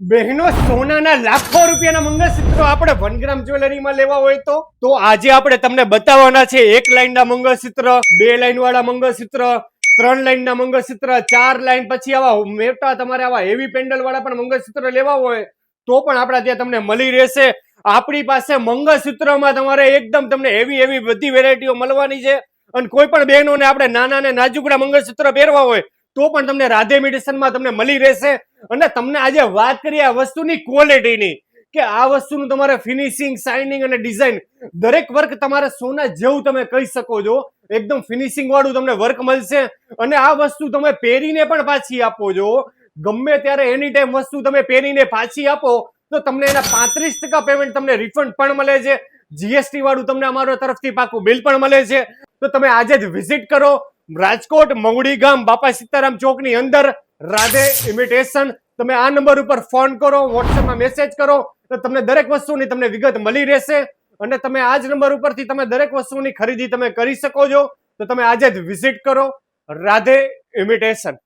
બહેનો, સોનાના લાખો રૂપિયાના મંગળસૂત્રો આપણે વનગ્રામ જ્વેલરીમાં લેવા હોય તો? તો આજે આપણે તમને બતાવવાના છે એક લાઈનના મંગળસૂત્ર, બે લાઈન વાળા મંગળસૂત્ર, ત્રણ લાઈનના મંગળસૂત્ર, ચાર લાઈન પછી આવા મોટા તમારે આવા હેવી પેન્ડલ વાળા પણ મંગળસૂત્ર લેવા હોય, તો પણ આપણા ત્યાં તમને મળી રહેશે. આપણી પાસે મંગળસૂત્રમાં તમારે એકદમ તમને હેવી હેવી બધી વેરાયટીઓ મળવાની છે. અને કોઈ પણ બહેનોને આપણે નાના ને નાજુકડા મંગળસૂત્ર પહેરવા હોય તો પણ તમને રાધે મેડિસનમાં તમને મળી રહેશે. અને તમને આજે વાત કરી આ વસ્તુની ક્વોલિટીની કે આ વસ્તુનું તમારે ફિનિશિંગ શાઇનિંગ અને ડિઝાઇન દરેક વર્ક તમારે સોના જેવું તમે કહી શકો છો. એકદમ ફિનિશિંગ વાળું તમને વર્ક મળશે. અને આ વસ્તુ તમે પહેરીને પણ પાછી આપો છો. ગમે ત્યારે એની ટાઈમ વસ્તુ તમે પહેરીને પાછી આપો, તો તમને એના પાંત્રીસ ટકા પેમેન્ટ તમને રિફંડ પણ મળે છે. જીએસટી વાળું તમને અમારો તરફથી પાકું બિલ પણ મળે છે. તો તમે આજે જ વિઝિટ કરો. રાજકોટ મંગળી ગામ બાપા સીતારામ ચોકની અંદર રાધે ઇમિટેશન તમે આ નંબર ઉપર ફોન કરો વોટ્સએપમાં મેસેજ કરો, તો તમને દરેક વસ્તુની તમને વિગત મળી રહેશે. અને તમે આ જ નંબર ઉપરથી તમે દરેક વસ્તુની ખરીદી તમે કરી શકો છો. તો તમે આજે જ વિઝિટ કરો. રાધે ઇમિટેશન